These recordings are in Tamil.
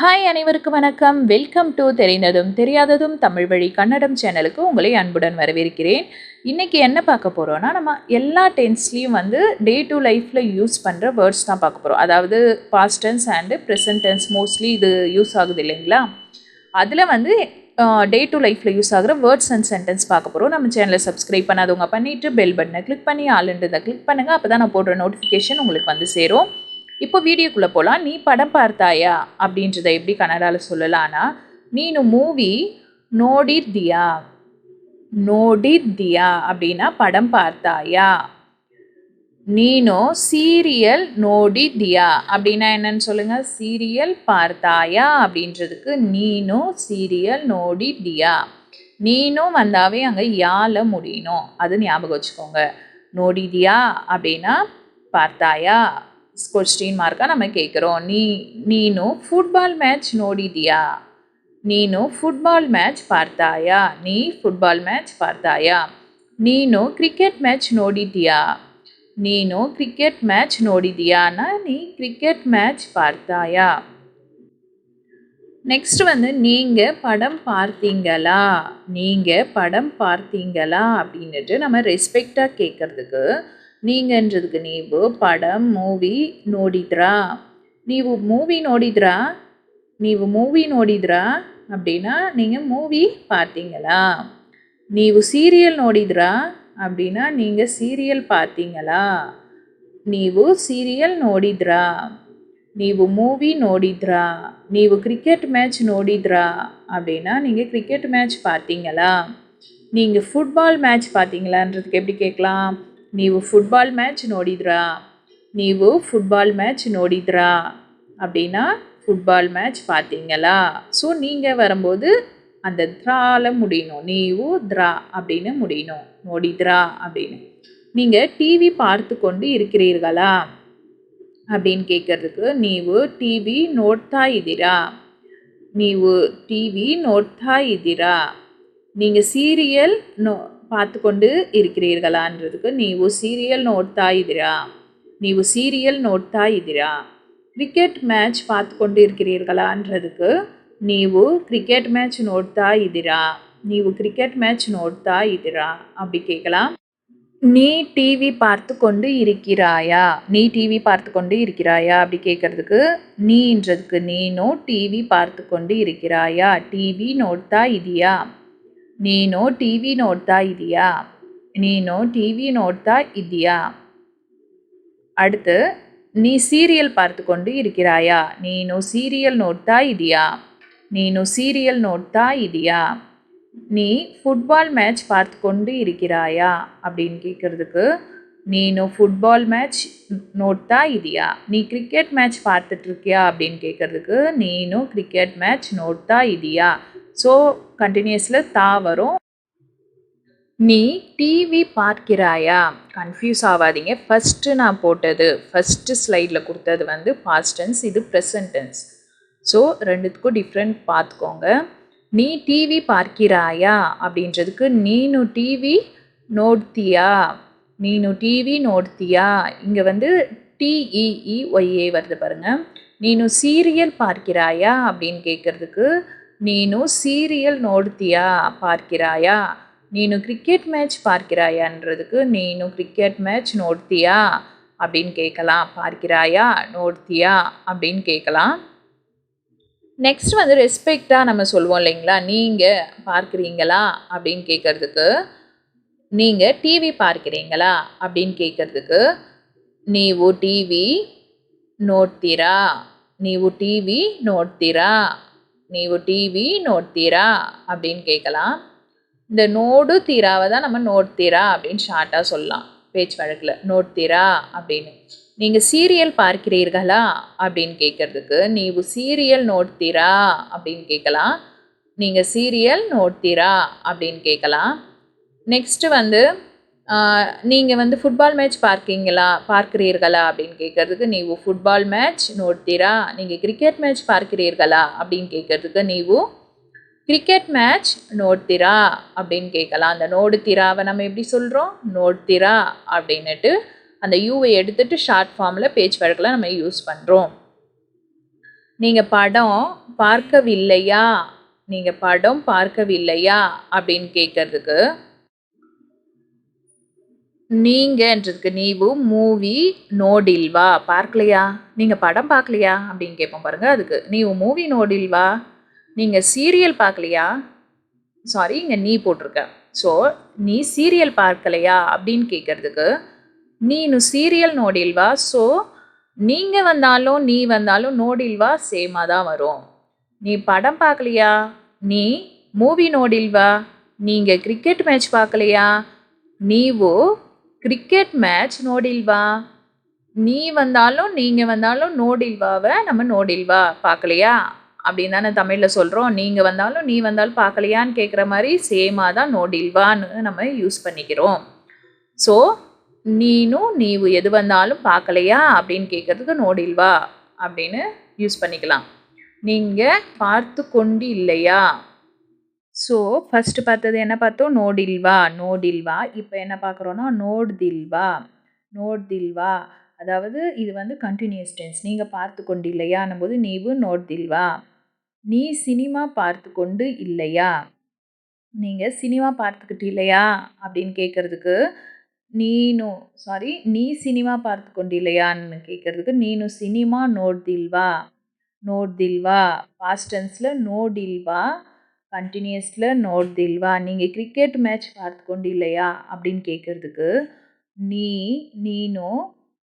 ஹாய் அனைவருக்கும் வணக்கம். வெல்கம் டு தெரிந்ததும் தெரியாததும் தமிழ் வழி கன்னடம் சேனலுக்கு உங்களை அன்புடன் வரவேற்கிறேன். இன்றைக்கி என்ன பார்க்க போகிறோன்னா நம்ம எல்லா டென்ஸ்லேயும் வந்து டே டு லைஃப்பில் யூஸ் பண்ணுற வேர்ட்ஸ் தான் பார்க்க போகிறோம் அதாவது past tense and present tense mostly இது யூஸ் ஆகுது இல்லைங்களா? அதில் வந்து டே டு லைஃப்பில் யூஸ் ஆகிற வேர்ட்ஸ் அண்ட் சென்டென்ஸ் பார்க்க போகிறோம் நம்ம சேனலை சப்ஸ்கிரைப் பண்ணாதவங்க பண்ணிவிட்டு பெல் பட்டனை கிளிக் பண்ணி ஆளுன்றதை கிளிக் பண்ணுங்கள் அப்போ தான் நான் போடுற நோட்டிஃபிகேஷன் உங்களுக்கு வந்து சேரும். இப்போ வீடியோக்குள்ளே போகலாம் நீ படம் பார்த்தாயா? அப்படின்றத எப்படி கன்னடாவில் சொல்லலான்னா நீனு மூவி நோடிர்தியா? நோடிர்தியா அப்படின்னா படம் பார்த்தாயா? நீனோ சீரியல் நோடித்தியா அப்படின்னா என்னன்னு சொல்லுங்கள் சீரியல் பார்த்தாயா? அப்படின்றதுக்கு நீனோ சீரியல் நோடிதியா நீனும் வந்தாவே அங்கே யால முடியணும்? அது ஞாபகம் வச்சுக்கோங்க. நோடிதியா அப்படின்னா பார்த்தாயா? கொஸ்டின் மார்க்காக நம்ம கேட்குறோம் நீ ನೀನು ಫುಟ್ಬಾಲ್ ಮ್ಯಾಚ್ ನೋಡಿದೀಯಾ ನೀನು ಫುಟ್ಬಾಲ್ ಮ್ಯಾಚ್ ಪಾರ್ತಾಯಾ ನೀ ಫುಟ್ಬಾಲ್ ಮ್ಯಾಚ್ ಪಾರ್ತಾಯಾ ನೀನು ಕ್ರಿಕೆಟ್ ಮ್ಯಾಚ್ ನೋಡಿದೀಯಾ ನೀನು ಕ್ರಿಕೆಟ್ ಮ್ಯಾಚ್ ನೋಡಿದೀಯಾನ ನೀ ಕ್ರಿಕೆಟ್ ಮ್ಯಾಚ್ பார்த்தாயா நெக்ஸ்ட் வந்து நீங்கள் படம் பார்த்தீங்களா நீங்கள் படம் பார்த்தீங்களா அப்படின்னுட்டு நம்ம ரெஸ்பெக்டாக கேட்குறதுக்கு ನೀಗಂದ್ರದಕ್ಕೆ ನೀವು ಪಡಂ ಮೂವಿ ನೋಡಿದ್ರಾ ನೀವು ಮೂವಿ ನೋಡಿದ್ರಾ ನೀವು ಮೂವಿ ನೋಡಿದ್ರಾ அப்படின்னா நீங்கள் மூவி பார்த்தீங்களா ನೀವು ಸೀರಿಯಲ್ ನೋಡಿದ್ರಾ அப்படின்னா நீங்கள் சீரியல் பார்த்தீங்களா ನೀವು ಸೀರಿಯಲ್ ನೋಡಿದ್ರಾ ನೀವು ಮೂವಿ ನೋಡಿದ್ರಾ ನೀವು ಕ್ರಿಕೆಟ್ மேட்ச் ನೋಡಿದ್ರಾ அப்படின்னா நீங்கள் கிரிக்கெட் மேட்ச் பார்த்தீங்களா நீங்கள் ஃபுட்பால் மேட்ச் பார்த்தீங்களான்றதுக்கு எப்படி கேட்கலாம் ನೀವು ಫುಟ್ಬಾಲ್ ಮ್ಯಾಚ್ ನೋಡಿದ್ರಾ ನೀವು ಫುಟ್ಬಾಲ್ ಮ್ಯಾಚ್ ನೋಡಿದ್ರಾ அப்படின்னா ஃபுட்பால் மேட்ச் பார்த்தீங்களா ஸோ நீங்கள் வரும்போது அந்த த்ரால முடியணும். நீவு த்ரா அப்படின்னு முடியணும். நோடித்ரா அப்படின்னு. நீங்கள் டிவி பார்த்து கொண்டு இருக்கிறீர்களா? அப்படின்னு கேட்குறதுக்கு நீவு டிவி ನೋಡ್ತಾ ಇದ್ದೀರಾ நீவு டிவி ನೋಡ್ತಾ ಇದ್ದೀರಾ நீங்கள் சீரியல் நோ பார்த்து கொண்டு இருக்கிறீர்களான்றதுக்கு ನೀವು ಸೀರಿಯಲ್ ನೋಡ್ತಾ ಇದ್ದೀರಾ ನೀವು ಸೀರಿಯಲ್ ನೋಡ್ತಾ ಇದ್ದೀರಾ ಕ್ರಿಕೆಟ್ ಮ್ಯಾಚ್ பார்த்து கொண்டு இருக்கிறீர்களான்றதுக்கு ನೀವು ಕ್ರಿಕೆಟ್ ಮ್ಯಾಚ್ ನೋಡ್ತಾ ಇದ್ದೀರಾ ನೀವು ಕ್ರಿಕೆಟ್ ಮ್ಯಾಚ್ ನೋಡ್ತಾ ಇದ್ದೀರಾ அப்படி கேட்கலாம் நீ டிவி பார்த்து கொண்டு இருக்கிறாயா நீ டிவி பார்த்து கொண்டு இருக்கிறாயா அப்படி கேட்குறதுக்கு நீன்றதுக்கு நீனும் டிவி பார்த்து கொண்டு இருக்கிறாயா டிவி ನೋಡ್ತಾ ಇದೆಯಾ ನೀನು ಟಿ ವಿ ನೋಡ್ತಾ ಇದೀಯಾ நீனோ டிவி நோட்தா இதியா? அடுத்து நீ சீரியல் பார்த்து கொண்டு இருக்கிறாயா? நீனோ சீரியல் நோட்தா இதியா? நீனோ சீரியல் நோட்தா இதியா? நீ ஃபுட்பால் மேட்ச் பார்த்து கொண்டு இருக்கிறாயா? அப்படின்னு கேட்குறதுக்கு நீனோ ஃபுட்பால் மேட்ச் நோட்தா இதியா? நீ கிரிக்கெட் மேட்ச் பார்த்துட்ருக்கியா அப்படின்னு கேட்குறதுக்கு நீனும் கிரிக்கெட் மேட்ச் நோட்தா இதியா? ஸோ கண்டினியூஸில் தா வரும். நீ டிவி பார்க்கிறாயா? கன்ஃபியூஸ் ஆகாதீங்க ஃபஸ்ட்டு நான் போட்டது ஃபஸ்ட்டு ஸ்லைடில் கொடுத்தது வந்து பாஸ்ட் டென்ஸ் இது ப்ரெசன்ட் டென்ஸ் ஸோ ரெண்டுத்துக்கும் டிஃப்ரெண்ட் பார்த்துக்கோங்க நீ டிவி பார்க்கிறாயா? அப்படின்றதுக்கு நீனு டிவி நோட்தியா? நீனு டிவி நோட்தியா? இங்கே வந்து டிஇஇ ஒய்ஏ வருது பாருங்கள் நீனு சீரியல் பார்க்கிறாயா? அப்படின்னு கேட்குறதுக்கு ನೀನು ಸೀರಿಯಲ್ ನೋಡ್ತೀಯಾ பார்க்கிறாயா ನೀನು கிரிக்கெட் மேட்ச் பார்க்கிறாயான்றதுக்கு நீனு கிரிக்கெட் மேட்ச் நோட்த்தியா அப்படின்னு கேட்கலாம் பார்க்கிறாயா நோட்த்தியா அப்படின்னு கேட்கலாம் நெக்ஸ்ட் வந்து ரெஸ்பெக்டாக நம்ம சொல்லுவோம் இல்லைங்களா நீங்கள் பார்க்குறீங்களா அப்படின்னு கேட்குறதுக்கு நீங்கள் டிவி பார்க்குறீங்களா அப்படின்னு கேட்குறதுக்கு ನೀವು ಟಿವಿ ನೋಡ್ತೀರಾ ನೀವು ಟಿವಿ ನೋಡ್ತೀರಾ நீவு டிவி நோட்தீரா அப்படின்னு கேட்கலாம். இந்த நோடு தீராவை தான் நம்ம நோட்தீரா அப்படின்னு ஷார்ட்டாக சொல்லலாம். பேச்சு வழக்கில் நோட்தீரா அப்படின்னு. நீங்கள் சீரியல் பார்க்கிறீர்களா அப்படின்னு கேட்குறதுக்கு நீவு சீரியல் நோட்தீரா அப்படின்னு கேட்கலாம். நீங்கள் சீரியல் நோட்தீரா அப்படின்னு கேட்கலாம். நெக்ஸ்ட்டு வந்து நீங்கள் வந்து ஃபுட்பால் மேட்ச் பார்க்கீங்களா பார்க்கிறீர்களா அப்படின்னு கேட்குறதுக்கு ನೀವು ஃபுட்பால் மேட்ச் ನೋಡ್ತೀರಾ நீங்கள் கிரிக்கெட் மேட்ச் பார்க்கிறீர்களா அப்படின்னு கேட்குறதுக்கு ನೀವು கிரிக்கெட் மேட்ச் நோட்திரா அப்படின்னு கேட்கலாம் அந்த நோடுத்திராவை நம்ம எப்படி சொல்கிறோம் நோட்திரா அப்படின்னுட்டு அந்த யூவை எடுத்துட்டு ஷார்ட் ஃபார்மில் பேச்சு வழக்கில் நம்ம யூஸ் பண்ணுறோம் நீங்கள் படம் பார்க்கவில்லையா நீங்கள் படம் பார்க்கவில்லையா அப்படின்னு கேட்கறதுக்கு நீங்கன்றதுக்கு நீவு மூவி நோடில்வா பார்க்கலையா? நீங்கள் படம் பார்க்கலையா? அப்படின்னு கேட்போம் பாருங்கள் அதுக்கு நீவு மூவி நோடில்வா நீங்கள் சீரியல் பார்க்கலையா? சாரி இங்கே நீ போட்டிருக்க. ஸோ நீ சீரியல் பார்க்கலையா? அப்படின்னு கேட்குறதுக்கு நீனு சீரியல் நோடில்வா ஸோ நீங்கள் வந்தாலும் நீ வந்தாலும் நோடில்வா சேமாக தான் வரும். நீ படம் பார்க்கலையா? நீ மூவி நோடில்வா நீங்கள் கிரிக்கெட் மேட்ச் பார்க்கலையா? நீவோ கிரிக்கெட் மேட்ச் நோடில்வா நீ வந்தாலும் நீங்கள் வந்தாலும் நோடில்வாவை நம்ம நோடில்வா பார்க்கலையா? அப்படின்னு தானே தமிழில் சொல்கிறோம் நீங்கள் வந்தாலும் நீ வந்தாலும் பார்க்கலையான்னு கேட்குற மாதிரி சேமாக தான் நோடில்வான்னு நம்ம யூஸ் பண்ணிக்கிறோம். ஸோ நீனும் நீ எது வந்தாலும் பார்க்கலையா? அப்படின்னு கேட்குறதுக்கு நோடில்வா அப்படின்னு யூஸ் பண்ணிக்கலாம். நீங்கள் பார்த்து கொண்டு இல்லையா? ஸோ ஃபஸ்ட்டு பார்த்தது என்ன பார்த்தோம்? நோடில்வா நோடில்வா இப்போ என்ன பார்க்குறோன்னா நோட்தில்வா நோட்தில்வா அதாவது இது வந்து கண்டினியூஸ் டென்ஸ் நீங்கள் பார்த்து கொண்டு இல்லையான்னும் போது நீவு நோட்தில்வா நீ சினிமா பார்த்து கொண்டு இல்லையா? நீங்கள் சினிமா பார்த்துக்கிட்டு இல்லையா? அப்படின்னு கேட்குறதுக்கு நீனு சாரி நீ சினிமா பார்த்து கொண்டு இல்லையான்னு கேட்குறதுக்கு நீனு சினிமா நோட்தில்வா நோட்தில்வா பாஸ்டன்ஸில் நோடில்வா கண்டினியூஸில் நோட் தில்வா நீங்கள் கிரிக்கெட் மேட்ச் பார்த்து கொண்டு இல்லையா? அப்படின்னு கேட்குறதுக்கு நீ நீனு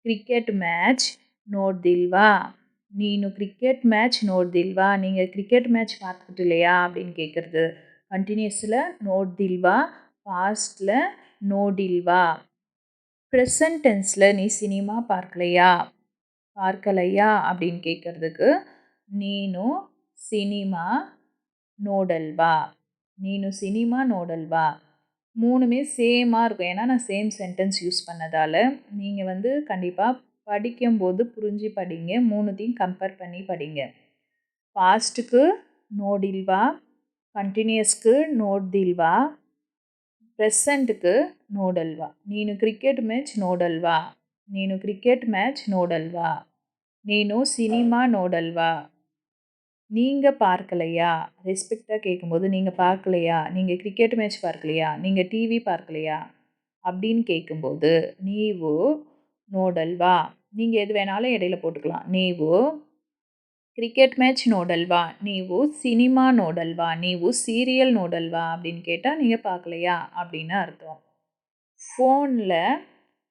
கிரிக்கெட் மேட்ச் நோட் தில்வா நீனு கிரிக்கெட் மேட்ச் நோட் தில்வா நீங்கள் கிரிக்கெட் மேட்ச் பார்த்துக்கிட்டு இல்லையா? அப்படின்னு கேட்குறது கண்டினியூஸில் நோட் தில்வா பாஸ்டில் நோடில்வா ப்ரெசன்ட் டென்ஸில் நீ சினிமா பார்க்கலையா? பார்க்கலையா? அப்படின்னு கேட்குறதுக்கு நீனும் சினிமா நோடல்வா நீனு சினிமா நோடல்வா மூணுமே சேமாக இருக்கும் ஏன்னா நான் சேம் சென்டென்ஸ் யூஸ் பண்ணதால் நீங்கள் வந்து கண்டிப்பாக படிக்கும்போது புரிஞ்சு படிங்க மூணுத்தையும் கம்பேர் பண்ணி படிங்க பாஸ்ட்டுக்கு நோடில்வா కంటిన్యూస్కి నోడ్దిల్వా ప్రెసెంట్కి నోడల్వా నేను క్రికెట్ మ్యాచ్ నోడల్వా నేను క్రికెట్ మ్యాచ్ నోడల్వా నేను சினிமா நோடல்வா நீங்கள் பார்க்கலையா ரெஸ்பெக்டாக கேட்கும்போது நீங்கள் பார்க்கலையா நீங்கள் கிரிக்கெட் மேட்ச் பார்க்கலையா நீங்கள் டிவி பார்க்கலையா அப்படின்னு கேட்கும்போது நீவு நோடல்வா நீங்கள் எது வேணாலும் இடையில போட்டுக்கலாம் நீவு క్రికెట్ మ్యాచ్ நோடல்வா நீவு சினிமா நோடல்வா நீவு சீரியல் நோடல்வா அப்படின்னு கேட்டால் நீங்கள் பார்க்கலையா அப்படின்னு அர்த்தம் ஃபோனில்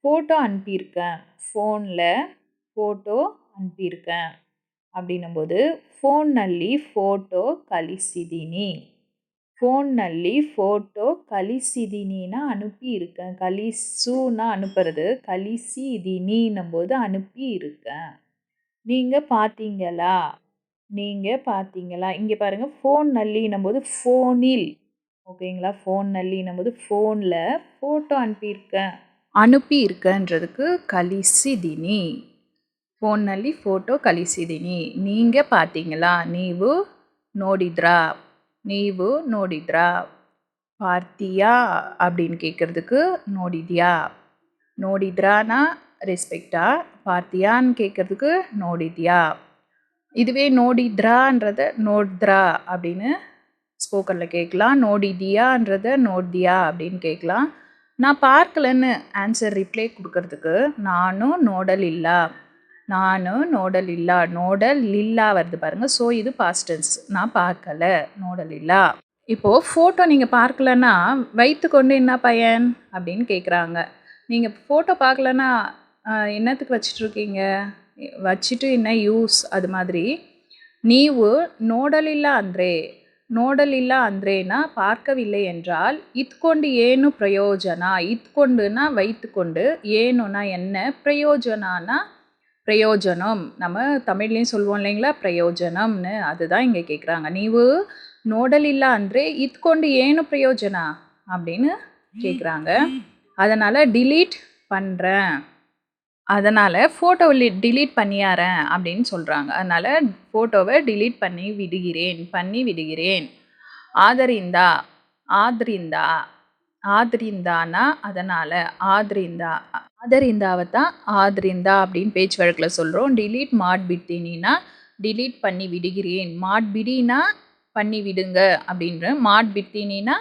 ஃபோட்டோ அனுப்பியிருக்கேன் ஃபோனில் ஃபோட்டோ அனுப்பியிருக்கேன் அப்படின்னும் அப்படிನ್ನುம்போது ಫೋನ್ನಲ್ಲಿ ಫೋಟೋ ಕಳಿಸಿದ್ದೀನಿ ಫೋನ್ನಲ್ಲಿ ஃபோட்டோ ಕಳಿಸಿದ್ದೀನಿನ அனுப்பி இருக்கேன். கலிசுனா அனுப்புறது கலிசிதினின்னும்போது அனுப்பி இருக்கேன். நீங்கள் பார்த்தீங்களா நீங்கள் பார்த்தீங்களா இங்கே பாருங்கள் ஃபோன் நல்லின்னும் போது ஃபோனில். ஓகேங்களா? ஃபோன் நல்லின்னும் போது ஃபோனில் ஃபோட்டோ அனுப்பியிருக்கேன். அனுப்பியிருக்கன்றதுக்கு கலிசிதினி. ಫೋನ್ನಲ್ಲಿ ಫೋಟೋ ಕಳಿಸಿದ್ದೀನಿ ನಿಂಗೆ ಪಾತಿಂಗಲಾ ನೀವು ನೋಡಿದ್ರಾ? ನೀವು ನೋಡಿದ್ರಾ? பார்த்தியா அப்படின்னு கேட்குறதுக்கு நோடிதியா நோடித்ரானா ரெஸ்பெக்டா பார்த்தியான்னு கேட்குறதுக்கு நோடிதியா இதுவே நோடித்ரான்றத நோட்த்ரா அப்படின்னு ஸ்போக்கனில் கேட்கலாம் நோடிதியான்றத நோட்தியா அப்படின்னு கேட்கலாம் நான் பார்க்கலன்னு ஆன்சர் ரிப்ளை கொடுக்கறதுக்கு நானும் நோடல் இல்லை ನಾನು ನೋಡಲಿಲ್ಲ ನೋಡಲಿಲ್ಲ வருது பாருங்கள் ஸோ இது பாஸ்டன்ஸ் நான் பார்க்கல ನೋಡಲಿಲ್ಲ இப்போது ஃபோட்டோ நீங்கள் பார்க்கலன்னா வைத்துக்கொண்டு என்ன பயன் அப்படின்னு கேட்குறாங்க நீங்கள் ஃபோட்டோ பார்க்கலன்னா என்னத்துக்கு வச்சிட்ருக்கீங்க வச்சுட்டு என்ன யூஸ் அது மாதிரி ನೀವು ನೋಡಲಿಲ್ಲ ಅಂದರೆ ನೋಡಲಿಲ್ಲ ಅಂದ್ರೇನ பார்க்கவில்லை என்றால் இத்கொண்டு ಏನು ಪ್ರಯೋಜನ இத்கொண்டுனா வைத்துக்கொண்டு ஏனுனா என்ன பிரயோஜனானா பிரயோஜனம். நம்ம தமிழ்லேயும் சொல்லுவோம் இல்லைங்களா? பிரயோஜனம்னு. அதுதான் இங்கே கேட்குறாங்க நீவு நோடலில்லா அன்றே இத்கொண்டு ஏனு பிரயோஜனா? அப்படின்னு கேட்குறாங்க அதனால் டிலீட் பண்ணுறேன் அதனால் ஃபோட்டோவில் டிலீட் பண்ணியாரேன் அப்படின்னு சொல்கிறாங்க அதனால் ஃபோட்டோவை டிலீட் பண்ணி விடுகிறேன் பண்ணி விடுகிறேன். ஆதரிந்தா ஆதரிந்தா ஆதரிந்தானா? அதனால் ஆதரிந்தா ஆதரிந்தாவை தான் ஆதரிந்தா அப்படின்னு பேச்சு வழக்கில் சொல்கிறோம் டிலீட் மாட் பிட்டினா டிலீட் பண்ணி விடுகிறேன். மாட் பிடினா பண்ணி விடுங்க அப்படின்ற மாட் பிட்டினா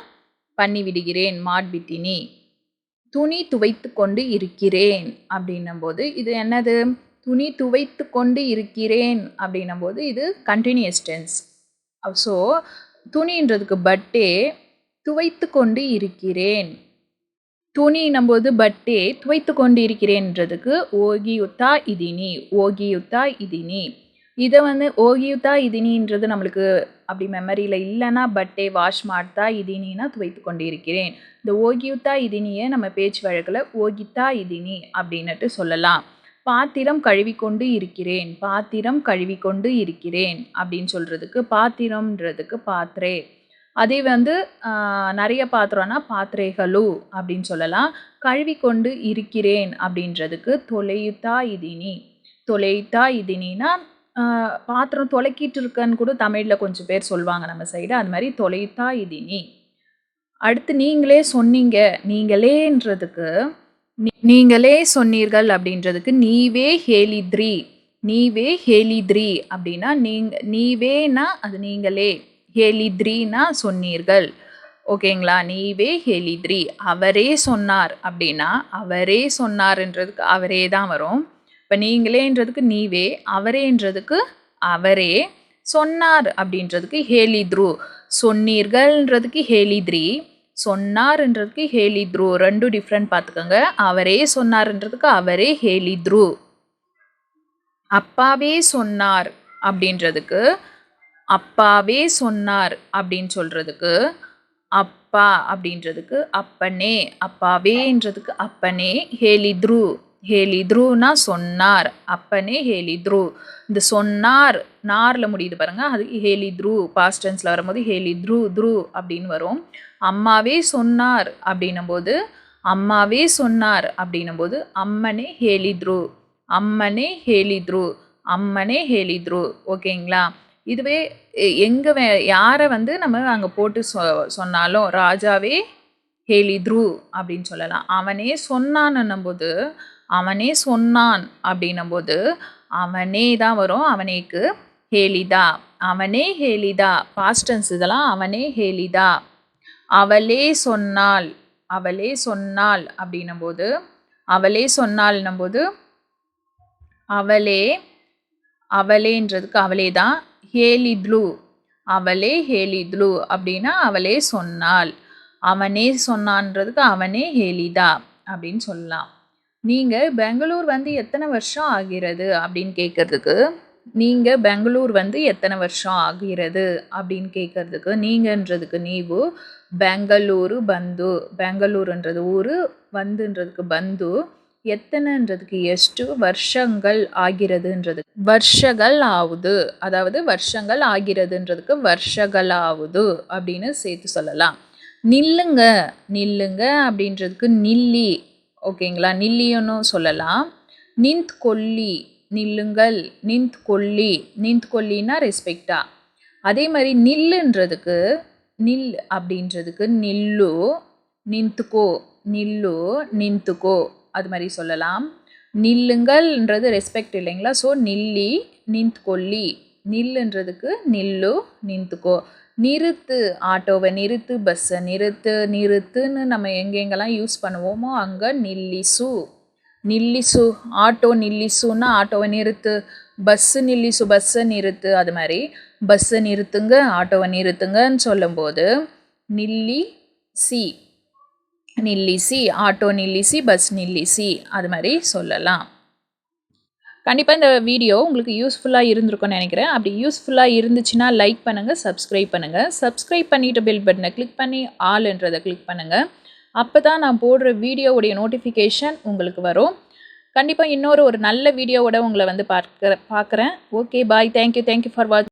பண்ணி விடுகிறேன். மாட் பிட்டினி. துணி துவைத்து கொண்டு இருக்கிறேன் அப்படின்னும்போது இது என்னது? துணி துவைத்து கொண்டு இருக்கிறேன் அப்படின்னும்போது இது கண்டினியூஸ் டென்ஸ் ஸோ துணின்றதுக்கு பட்டே துவைத்து கொண்டு இருக்கிறேன். துணின்னும்போது பட்டே துவைத்து கொண்டு இருக்கிறேன்றதுக்கு ஓகியுத்தா இதினி ஓகியுத்தா இதினி. இதை வந்து ஓகியுத்தா இதினின்றது நம்மளுக்கு அப்படி மெமரியில் இல்லைன்னா பட்டே வாஷ் மாட்டா இதினா துவைத்து கொண்டு இருக்கிறேன் இந்த ஓகியுத்தா இதினியை நம்ம பேச்சு வழக்கில் ஓகித்தா இதினி அப்படின்னுட்டு சொல்லலாம். பாத்திரம் கழுவிக்கொண்டு இருக்கிறேன் பாத்திரம் கழுவிக்கொண்டு இருக்கிறேன் அப்படின்னு சொல்கிறதுக்கு பாத்திரம்ன்றதுக்கு பாத்திரே. அதே வந்து நிறைய பாத்திரம்னா பாத்திரைகளு அப்படின்னு சொல்லலாம். கழுவி கொண்டு இருக்கிறேன் அப்படின்றதுக்கு தொலையுத்தா இதினி. தொலையுத்தா இதினின்னா பாத்திரம் தொலைக்கிட்டு இருக்கன்னு கூட தமிழில் கொஞ்சம் பேர் சொல்லுவாங்க நம்ம சைடு அது மாதிரி தொலைத்தா இதினி. அடுத்து நீங்களே சொன்னீங்க. நீங்களேன்றதுக்கு நீங்களே சொன்னீர்கள் அப்படின்றதுக்கு நீவே ஹேலித்ரி. நீவே ஹேலித்ரி அப்படின்னா நீங்க நீவேனா அது நீங்களே. ஹேலித்ரினா சொன்னீர்கள். ஓகேங்களா? நீவே ஹேலித்ரி. அவரே சொன்னார் அப்படின்னா அவரே சொன்னார்ன்றதுக்கு அவரே தான் வரும். இப்போ நீங்களேன்றதுக்கு நீவே அவரேன்றதுக்கு அவரே சொன்னார் அப்படின்றதுக்கு ஹேலித்ரு. சொன்னீர்கள்ன்றதுக்கு ஹேலித்ரி சொன்னார்ன்றதுக்கு ஹேலித்ரு. ரெண்டும் டிஃப்ரெண்ட் பார்த்துக்கோங்க. அவரே சொன்னார்ன்றதுக்கு அவரே ஹேலித்ரு. அப்பாவே சொன்னார் அப்படின்றதுக்கு அப்பாவே சொன்னார் அப்படின்னு சொல்கிறதுக்கு அப்பா அப்படின்றதுக்கு அப்பனே அப்பாவேன்றதுக்கு அப்பனே ஹேலித்ரு ஹேலித்ருனா சொன்னார். அப்பனே ஹேலித்ரு. இந்த சொன்னார் நாரில் முடியுது பாருங்க அது ஹேலித்ரு. பாஸ்ட் டென்ஸில் வரும்போது ஹேலித்ரு த்ரு அப்படின்னு வரும். அம்மாவே சொன்னார் அப்படின்னும்போது அம்மாவே சொன்னார் அப்படின்னும்போது அம்மனே ஹேலித்ரு. அம்மனே ஹேலித்ரு. அம்மனே ஹேலித்ரு. ஓகேங்களா? இதுவே எங்கே வே யாரை வந்து நம்ம அங்கே போட்டு சொ சொன்னாலும் ராஜாவே ஹேலி த்ரூ அப்படின்னு சொல்லலாம். அவனே சொன்னான்னும் போது அவனே சொன்னான் அப்படின்னும்போது அவனே தான் வரும். அவனேக்கு ஹேலிதா அவனே ஹேலிதா பாஸ்டன்ஸ் இதெல்லாம் அவனே ஹேலிதா அவளே சொன்னாள். அவளே சொன்னாள் அப்படின்னும்போது அவளே சொன்னாள்னும் போது அவளே அவளேன்றதுக்கு அவளே தான் ஹேலித்லு. அவளே ஹேலித்லு அப்படின்னா அவளே சொன்னாள். அவனே சொன்னான்றதுக்கு அவனே ஹேலிதா அப்படின்னு சொல்லலாம். நீங்கள் பெங்களூர் வந்து எத்தனை வருஷம் ஆகிறது அப்படின்னு கேட்குறதுக்கு நீங்கள் பெங்களூர் வந்து எத்தனை வருஷம் ஆகிறது அப்படின்னு கேட்குறதுக்கு நீங்கன்றதுக்கு நீவு பெங்களூரு பந்து பெங்களூருன்றது ஊர் வந்துன்றதுக்கு பந்து எத்தனைன்றதுக்கு எஸ்டு வருஷங்கள் ஆகிறதுன்றது. வருஷங்கள் ஆகுது அதாவது வருஷங்கள் ஆகிறதுன்றதுக்கு வருஷங்கள் ஆகுது அப்படின்னு சேர்த்து சொல்லலாம். நில்லுங்க நில்லுங்க அப்படின்றதுக்கு நில்லி ஓகேங்களா? நில்லியன்னு சொல்லலாம். நிந்த் கொல்லி நில்லுங்கள் நிந்த் கொல்லி. நிந்த் கொல்லின்னா ரெஸ்பெக்டா அதே மாதிரி நில்லுன்றதுக்கு நில் அப்படின்றதுக்கு நில்லு நிந்துக்கோ நில்லு நிந்துக்கோ அது மாதிரி சொல்லலாம். நில்லுங்கள்ன்றது ரெஸ்பெக்ட் இல்லைங்களா? ஸோ நில்லி நின்த்கொல்லி நில்லுன்றதுக்கு நில்லு நின்த்துக்கோ நிறுத்து ஆட்டோவை நிறுத்து பஸ்ஸை நிறுத்து நிறுத்துன்னு நம்ம எங்கெங்கெல்லாம் யூஸ் பண்ணுவோமோ அங்கே நில்லிசு. நில்லிசு ஆட்டோ நில்லிசுன்னா ஆட்டோவை நிறுத்து. பஸ்ஸு நில்லிசு பஸ்ஸை நிறுத்து. அது மாதிரி பஸ்ஸை நிறுத்துங்க ஆட்டோவை நிறுத்துங்கன்னு சொல்லும்போது நில்லி சி. நில்லிசி ஆட்டோ நில்லிசி பஸ் நில்லிசி அது மாதிரி சொல்லலாம். கண்டிப்பாக இந்த வீடியோ உங்களுக்கு யூஸ்ஃபுல்லாக இருந்திருக்கும்னு நினைக்கிறேன். அப்படி யூஸ்ஃபுல்லாக இருந்துச்சுன்னா லைக் பண்ணுங்கள் சப்ஸ்கிரைப் பண்ணுங்கள் சப்ஸ்கிரைப் பண்ணிவிட்டு பெல் பட்டனை கிளிக் பண்ணி ஆல்ன்றதை கிளிக் பண்ணுங்கள் அப்போ தான் நான் போடுற வீடியோவுடைய நோட்டிஃபிகேஷன் உங்களுக்கு வரும். கண்டிப்பாக இன்னொரு ஒரு நல்ல வீடியோவோட உங்களை வந்து பார்க்குற பார்க்குறேன். Okay bye thank you thank you for watch